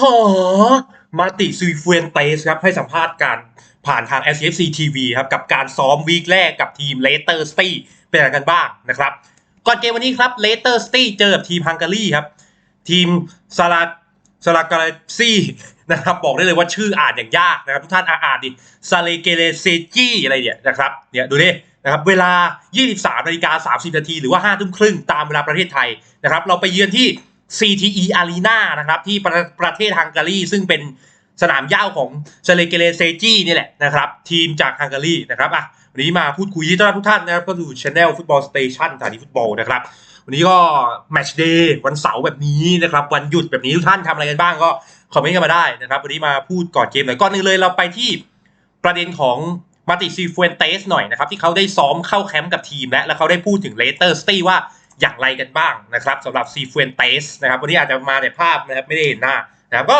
หอมาติซูเฟนเตสครับให้สัมภาษณ์การผ่านทาง SFC TV ครับกับการซ้อมวีคแรกกับทีมเลสเตอร์สตีเป็นอะไรกันบ้างนะครับ ก่อนเกมวันนี้ครับเลสเตอร์สตีเจอกับทีมฮังการีครับ ทีมซาลาซาลากาซีนะครับบอกได้เลยว่าชื่ออ่านอย่างยากนะครับ ทุกท่านอ่านดิซาเลเกเลเซจีอะไรเนี่ยนะครับเนี่ยดูดินะครับเวลา 23นาฬิกา30นาทีหรือว่า5ทุ่มครึ่งตามเวลาประเทศไทยนะครับ เราไปเยือนที่ CTE Arena นะครับที่ประประเทศฮังการีซึ่งเป็นสนามหญ้าของเซเลเกเลเซจีนี่แหละนะครับทีมจากฮังการีนะครับอะวันนี้มาพูดคุยที่ต้อนรับทุกท่านนะครับก็ดูช anel ฟุตบอลสเตชันสถานีฟุตบอลนะครับวันนี้ก็แมตช์เดย์วันเสาร์แบบนี้นะครับวันหยุดแบบนี้ทุกท่านทำอะไรกันบ้างก็คอมเมนต์กันมาได้นะครับวันนี้มาพูดก่อนเกมหน่อยก่อนหนึ่งเลยเราไปที่ประเด็นของมาติซีฟูเอนเตสหน่อยนะครับที่เขาได้ซ้อมเข้าแคมป์กับทีมและแล้วเขาได้พูดถึงเลเตอร์สตี้ว่า อย่างไรกันบ้างนะครับสำหรับซีฟูเอนเตสนะครับวันนี้อาจจะมาแต่ภาพนะครับไม่ได้เห็นหน้านะครับก็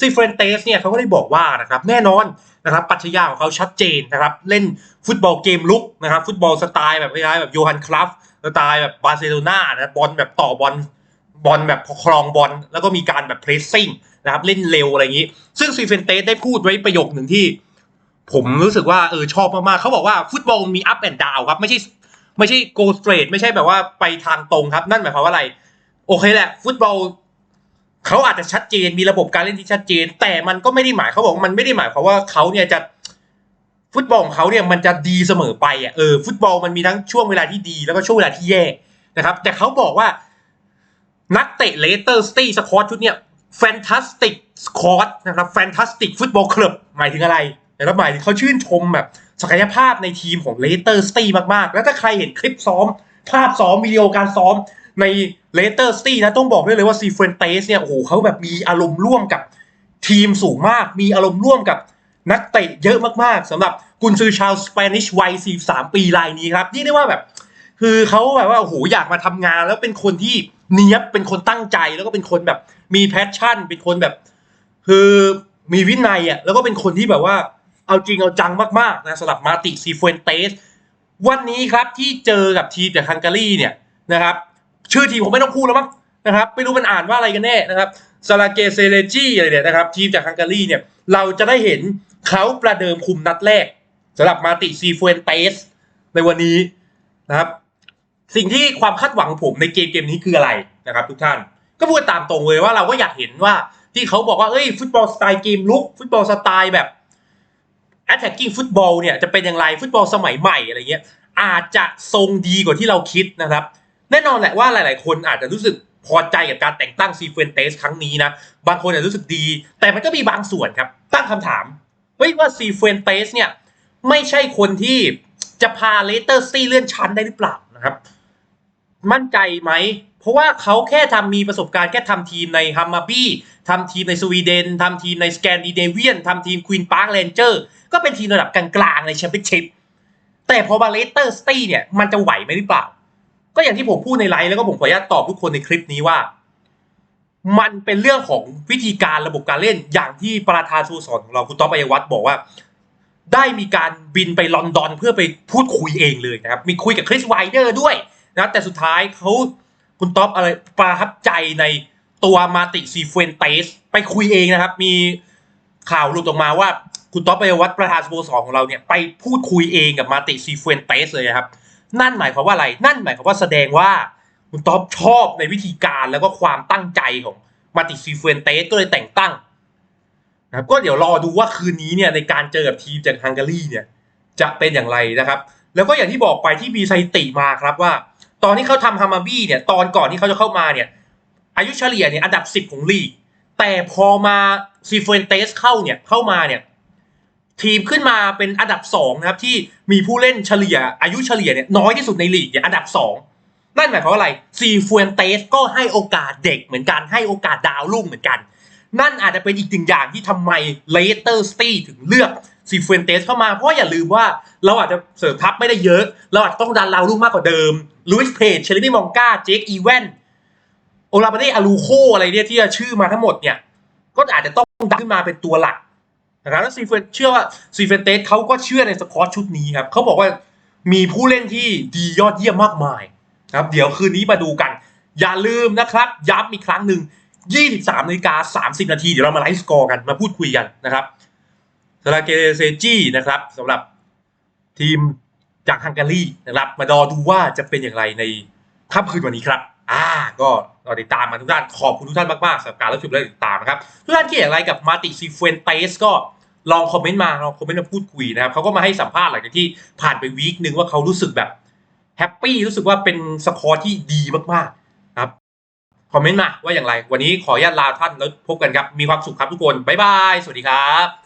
ซีฟูเอนเตสเนี่ยเขาก็ได้บอกว่านะครับแน่นอนนะครับปรัชญาของเขาชัดเจนนะครับเล่นฟุตบอลเกมลุกนะครับฟุตบอลสไตล์แบบคล้ายๆแบบโยฮันคลัฟสไตล์แบบบาร์เซโลนานะบอลแบบต่อบอลบอลแบบครองบอลแล้วก็มีการแบบเพรสซิ่งนะครับเล่นเร็วอะไรอย่างนี้ ซึ่งซีเฟนเตสได้พูดไว้ประโยคหนึ่งที่ ผมรู้สึกว่าเออชอบมากๆเขาบอกว่าฟุตบอลมีอัพแอนด์ดาวครับไม่ใช่ ไม่ใช่โกสเตรทไม่ใช่แบบว่าไปทางตรงครับ นั่นหมายความว่าอะไร โอเคแหละ ฟุตบอลเขาอาจจะชัดเจนมีระบบการเล่นที่ชัดเจน แต่มันก็ไม่ได้หมายเขาบอกมันไม่ได้หมายความว่าเขาเนี่ยจะฟุตบอลของเขาเนี่ยมันจะดีเสมอไปอะเออฟุตบอลมันมีทั้งช่วงเวลาที่ดีแล้วก็ช่วงเวลาที่แย่นะครับ แต่เขาบอกว่านักเตะเลสเตอร์สตีสควอตชุดเนี่ยแฟนตาสติกสควอตนะครับแฟนตาสติกฟุตบอลคลับหมายถึงอะไร นะครับหมายถึงเขาชื่นชมแบบศักยภาพในทีมของเลสเตอร์สตี้มากๆ แล้วถ้าใครเห็นคลิปซ้อม ภาพซ้อมวิดีโอการซ้อมในเลสเตอร์สตี้นะต้องบอกได้เลยว่าซีเฟนเตสเนี่ยโอ้โหเขาแบบมีอารมณ์ร่วมกับทีมสูงมาก มีอารมณ์ร่วมกับนักเตะเยอะมากๆสำหรับกุนซือชาวสเปนิชวัย 43 ปีรายนี้ครับนี่ได้ว่าแบบ คือเขาแบบว่าโอ้โหอยากมาทำงาน แล้วเป็นคนที่เนี้ยบเป็นคนตั้งใจแล้วก็เป็นคนแบบมีแพชชั่น เป็นคนแบบ คือมีวินัยอะแล้วก็เป็นคนที่แบบว่า เอาจริงเอาจังมากๆนะสำหรับมาติซีเฟนเตสวันนี้ครับที่เจอกับทีมจากฮังการีเนี่ยนะครับชื่อทีมผมไม่ต้องพูดแล้วมั้งนะครับไม่รู้มันอ่านว่าอะไรกันแน่นะครับซาลาเกเซเลจีอะไรเนี่ยนะครับทีมจากฮังการีเนี่ยเราจะได้เห็นเขาประเดิมคุมนัดแรกสำหรับมาติซีเฟนเตสในวันนี้นะครับ สิ่งที่ความคาดหวังของผมในเกมเกมนี้คืออะไรนะครับทุกท่านก็พูดตามตรงเลยว่าเราก็อยากเห็นว่าที่เขาบอกว่าเอ้ยฟุตบอลสไตล์เกมลุกฟุตบอลสไตล์แบบ attacking ฟุตบอลเนี่ยจะเป็นอย่างไรฟุตบอลสมัยใหม่อะไรเงี้ยอาจจะทรงดีกว่าที่เราคิดนะครับ แน่นอนแหละว่าหลาย ๆ คนอาจจะรู้สึกพอใจกับการแต่งตั้งซีเฟนเตสครั้งนี้นะ บางคนอาจจะรู้สึกดี แต่มันก็มีบางส่วนครับ ตั้งคำถามเฮ้ยว่าซีเฟนเตสเนี่ยไม่ใช่คนที่จะพาเลสเตอร์ซีเลื่อนชั้นได้หรือเปล่านะครับ มั่นใจไหม เพราะว่าเขาแค่ทำมีประสบการณ์แค่ทำทีมในฮัมมาบี้ ทำทีมในสวีเดนทำทีมในสแกนดิเนเวียนทำทีมควีนพาร์คเรนเจอร์ก็เป็นทีมระดับกลางๆในแชมเปี้ยนชิพแต่พอบาเลสเตอร์สตี้เนี่ยมันจะไหวไหมหรือเปล่า ก็อย่างที่ผมพูดในไลฟ์แล้วก็ผมขออนุญาตตอบทุกคนในคลิปนี้ว่า มันเป็นเรื่องของวิธีการระบบการเล่นอย่างที่ประธานสโมสรของเราคุณต๊อบอัยวัฒน์บอกว่า ได้มีการบินไปลอนดอนเพื่อไปพูดคุยเองเลยนะครับมีคุยกับคริสไวเดอร์ด้วยนะแต่สุดท้ายเขาคุณต๊อบอะไรประทับใจใน ตัวมาติซีเฟนเตสไปคุยเองนะครับ มีข่าวหลุดออกมาว่าคุณต๊อบอัยวัฒน์ประธานสโมสรของเราเนี่ยไปพูดคุยเองกับมาติซีเฟนเตสเลยครับ นั่นหมายความว่าอะไร นั่นหมายความว่าแสดงว่าคุณต๊อบชอบในวิธีการแล้วก็ความตั้งใจของมาติซีเฟนเตสก็เลยแต่งตั้งนะครับก็เดี๋ยวรอดูว่าคืนนี้เนี่ยในการเจอกับทีมจากฮังการีเนี่ยจะเป็นอย่างไรนะครับ แล้วก็อย่างที่บอกไปที่มีสถิติมาครับว่า ตอนที่เขาทำฮามาบี้เนี่ยตอนก่อนที่เขาจะเข้ามาเนี่ย อายุเฉลี่ยเนี่ยอันดับ 10 ของลีก แต่พอมาซีเฟนเตสเข้าเนี่ยเข้ามาเนี่ยทีมขึ้นมาเป็นอันดับ2นะครับที่มีผู้เล่นเฉลี่ย อายุเฉลี่ยเนี่ยน้อยที่สุดในลีกเนี่ยอันดับ 2 นั่นหมายความว่าอะไรซีเฟนเตสก็ให้โอกาสเด็กเหมือนกันให้โอกาสดาวรุ่งเหมือนกัน นั่นอาจจะเป็นอีกหนึ่งอย่างที่ทำไมเลสเตอร์สตี้ถึงเลือกซีเฟนเตสเข้ามาเพราะอย่าลืมว่าเราอาจจะเสริมทัพไม่ได้เยอะ เราอาจจะต้องดันเราลูกมากกว่าเดิมลุยส์เพจเชลลี่มองกาเจคอีเวน โอลาบาเดอารูโคอะไรเนี่ยที่ชื่อมาทั้งหมดเนี่ยก็อาจจะต้องดันขึ้นมาเป็นตัวหลักนะครับแล้วซีเฟนเชื่อว่าซีเฟนเตสเขาก็เชื่อในสคอตชุดนี้ครับเขาบอกว่ามีผู้เล่นที่ดียอดเยี่ยมมากมายครับเดี๋ยวคืนนี้มาดูกัน อย่าลืมนะครับ ย้ำอีกครั้งหนึ่ง 23นาฬิกา30 นาที เดี๋ยวเรามาไลฟ์สกอร์กันมาพูดคุยกันนะครับสลาเกเซจีนะครับสำหรับทีมจากฮังการีนะครับ มาดอดูว่าจะเป็นอย่างไรในค่ำคืนวันนี้ครับ อ่าก็รอติดตามมาทุกท่าน ขอบคุณทุกท่านมากๆสำหรับการรับชมและติดตามนะครับ ทุกท่านคิดอย่างไรกับมาติซีเฟนเตสก็ลองคอมเมนต์มาลองคอมเมนต์มาพูดคุยนะครับเขาก็มาให้สัมภาษณ์หลังจากที่ผ่านไปวีคนึงว่าเขารู้สึกแบบแฮปปี้รู้สึกว่าเป็นสกอร์ที่ดีมากๆครับคอมเมนต์มาว่าอย่างไร วันนี้ขออนุญาตลาท่านแล้วพบกันครับ มีความสุขครับทุกคน บ๊ายบาย สวัสดีครับ